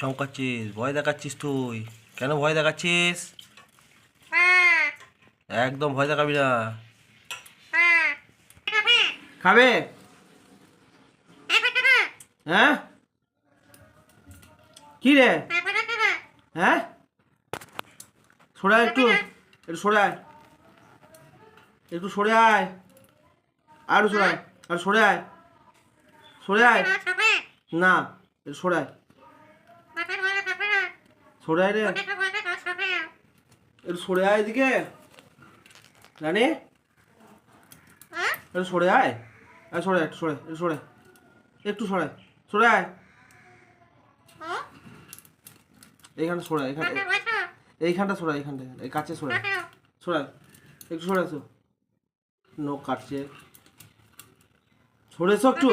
চমকাচ্ছিস, ভয় দেখাচ্ছিস তুই। কেন ভয় দেখাচ্ছিস? একদম ভয় দেখাবি না। খাবে? হ্যাঁ? কি রে? হ্যাঁ? সরে একটু একটু সরে আয়। একটু সরে আয়। আর সরে আয়, আর সরে আয়। সরে আয়। না সরে আয়। সরে আয় রে। একটু সরে আয় এদিকে। রানি। একটু সরে আয়। আর সরে আয়, একটু সরে একটু সরে। একটু সরে সরে আয়। এইখানে সরে আয়, এখানে এইখানটা সরে এইখানটা এই কাছে সরে। সরে একটু সরে আসো। নখ কাটছে। সরেছ একটু?